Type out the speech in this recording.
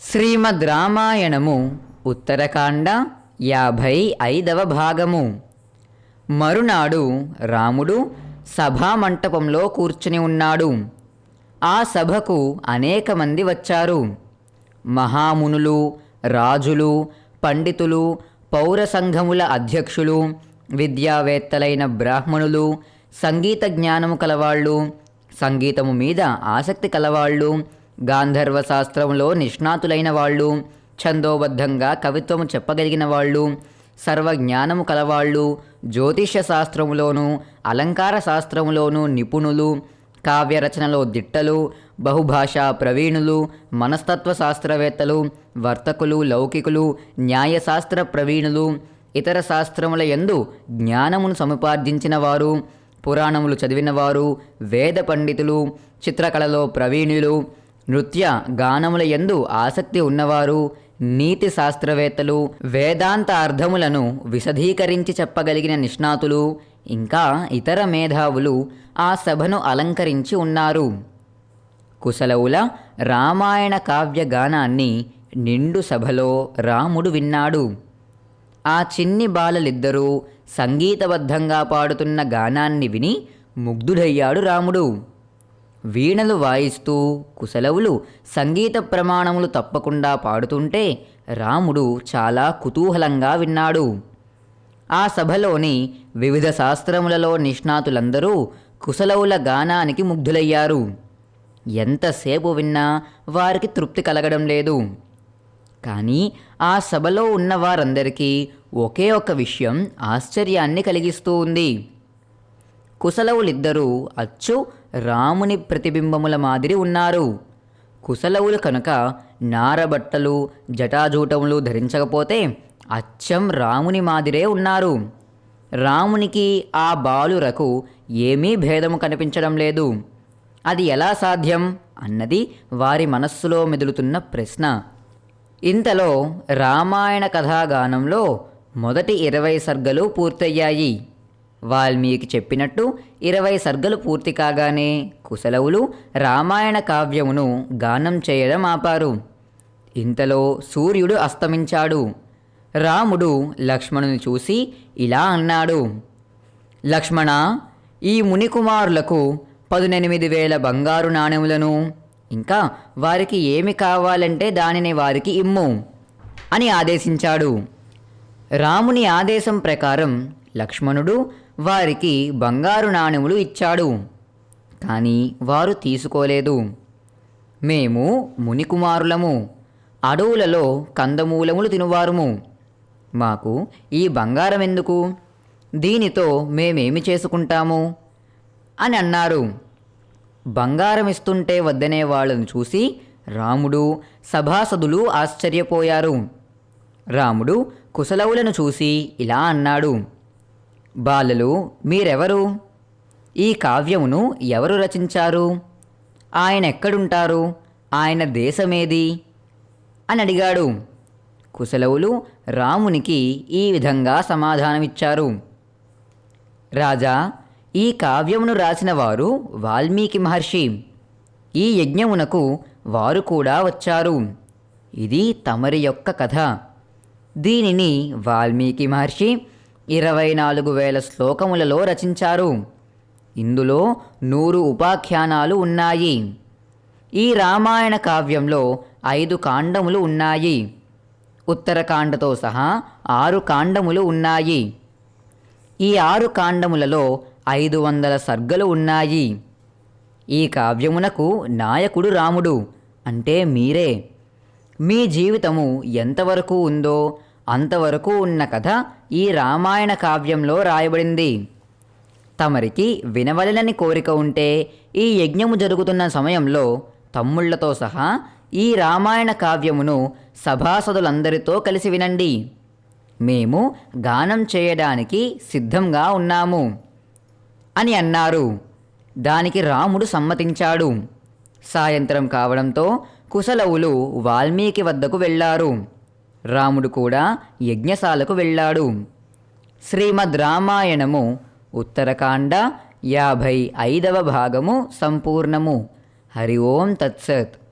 శ్రీమద్ రామాయణము ఉత్తరకాండ యాభై ఐదవ భాగము. మరునాడు రాముడు సభామంటపంలో కూర్చుని ఉన్నాడు. ఆ సభకు అనేక మంది వచ్చారు. మహామునులు రాజులు పండితులు పౌర సంఘముల అధ్యక్షులు విద్యావేత్తలైన బ్రాహ్మణులు సంగీత జ్ఞానము కలవాళ్ళు సంగీతము మీద ఆసక్తి కలవాళ్ళు గాంధర్వ శాస్త్రంలో నిష్ణాతులైన వాళ్ళు ఛందోబద్ధంగా కవిత్వము చెప్పగలిగిన వాళ్ళు సర్వజ్ఞానము కలవాళ్ళు జ్యోతిష్య శాస్త్రములోనూ అలంకార శాస్త్రములోనూ నిపుణులు కావ్యరచనలో దిట్టలు బహుభాషా ప్రవీణులు మనస్తత్వ శాస్త్రవేత్తలు వర్తకులు లౌకికులు న్యాయశాస్త్ర ప్రవీణులు ఇతర శాస్త్రముల యందు జ్ఞానమును సముపార్జించిన వారు పురాణములు చదివినవారు వేద పండితులు చిత్రకళలో ప్రవీణులు నృత్య గానముల యందు ఆసక్తి ఉన్నవారు నీతి శాస్త్రవేత్తలు వేదాంత అర్థములను విశదీకరించి చెప్పగలిగిన నిష్ణాతులు ఇంకా ఇతర మేధావులు ఆ సభను అలంకరించి ఉన్నారు. కుశలవుల రామాయణ కావ్య గానాన్ని నిండు సభలో రాముడు విన్నాడు. ఆ చిన్ని బాలలిద్దరూ సంగీతబద్ధంగా పాడుతున్న గానాన్ని విని ముగ్ధుడయ్యాడు రాముడు. వీణలు వాయిస్తూ కుశలవులు సంగీత ప్రమాణములు తప్పకుండా పాడుతుంటే రాముడు చాలా కుతూహలంగా విన్నాడు. ఆ సభలోని వివిధ శాస్త్రములలో నిష్ణాతులందరూ కుశలవుల గానానికి ముగ్ధులయ్యారు. ఎంతసేపు విన్నా వారికి తృప్తి కలగడం లేదు. కానీ ఆ సభలో ఉన్న వారందరికీ ఒకే ఒక విషయం ఆశ్చర్యాన్ని కలిగిస్తూ ఉంది. కుశలవులిద్దరూ అచ్చు రాముని ప్రతిబింబముల మాదిరి ఉన్నారు. కుశలవులు కనుక నారబట్టలు జటాజూటములు ధరించకపోతే అచ్చం రాముని మాదిరే ఉన్నారు. రామునికి ఆ బాలురకు ఏమీ భేదము కనిపించడం లేదు. అది ఎలా సాధ్యం? అన్నది వారి మనస్సులో మెదులుతున్న ప్రశ్న. ఇంతలో రామాయణ కథాగానంలో మొదటి ఇరవై సర్గలు పూర్తయ్యాయి. వాల్మీకి చెప్పినట్టు ఇరవై సర్గలు పూర్తి కాగానే కుశలవులు రామాయణ కావ్యమును గానం చేయడం ఆపారు. ఇంతలో సూర్యుడు అస్తమించాడు. రాముడు లక్ష్మణుని చూసి ఇలా అన్నాడు. లక్ష్మణ ఈ మునికుమారులకు పదునెనిమిది వేల బంగారు నాణెములను. ఇంకా వారికి ఏమి కావాలంటే దానిని వారికి ఇమ్ము అని ఆదేశించాడు. రాముని ఆదేశం ప్రకారం లక్ష్మణుడు వారికి బంగారు నాణెములు ఇచ్చాడు. కానీ వారు తీసుకోలేదు. మేము మునికుమారులము. అడవులలో కందమూలములు తినువారుము. మాకు ఈ బంగారం ఎందుకు? దీనితో మేమేమి చేసుకుంటాము? అని అన్నారు. బంగారం ఇస్తుంటే వద్దనే వాళ్ళను చూసి రాముడు సభాసదులు ఆశ్చర్యపోయారు. రాముడు కుశలవులను చూసి ఇలా అన్నాడు. బాలలు మీరెవరు? ఈ కావ్యమును ఎవరు రచించారు? ఆయన ఎక్కడుంటారు ఆయన దేశమేది? అని అడిగాడు. కుశలవులు రామునికి ఈ విధంగా సమాధానమిచ్చారు. రాజా ఈ కావ్యమును రాసిన వారు వాల్మీకి మహర్షి. ఈ యజ్ఞమునకు వారు కూడా వచ్చారు. ఇది తమరి యొక్క కథ. దీనిని వాల్మీకి మహర్షి ఇరవై నాలుగు వేల శ్లోకములలో రచించారు. ఇందులో నూరు ఉపాఖ్యానాలు ఉన్నాయి. ఈ రామాయణ కావ్యంలో ఐదు కాండములు ఉన్నాయి. ఉత్తరకాండతో సహా ఆరు కాండములు ఉన్నాయి. ఈ ఆరు కాండములలో ఐదు వందల సర్గలు ఉన్నాయి. ఈ కావ్యమునకు నాయకుడు రాముడు. అంటే మీరే. మీ జీవితము ఎంతవరకు ఉందో అంతవరకు ఉన్న కథ ఈ రామాయణ కావ్యంలో రాయబడింది. తమరికి వినవలనని కోరిక ఉంటే ఈ యజ్ఞము జరుగుతున్న సమయంలో తమ్ముళ్ళతో సహా ఈ రామాయణ కావ్యమును సభాసదులందరితో కలిసి వినండి. మేము గానం చేయడానికి సిద్ధంగా ఉన్నాము అని అన్నారు. దానికి రాముడు సమ్మతించాడు. సాయంత్రం కావడంతో కుశలవులు వాల్మీకి వద్దకు వెళ్ళారు రాముడు కూడా యజ్ఞశాలకు వెళ్ళాడు. శ్రీమద్ రామాయణము ఉత్తరకాండ యాభై ఐదవ భాగము సంపూర్ణము. హరి ఓం తత్సత్.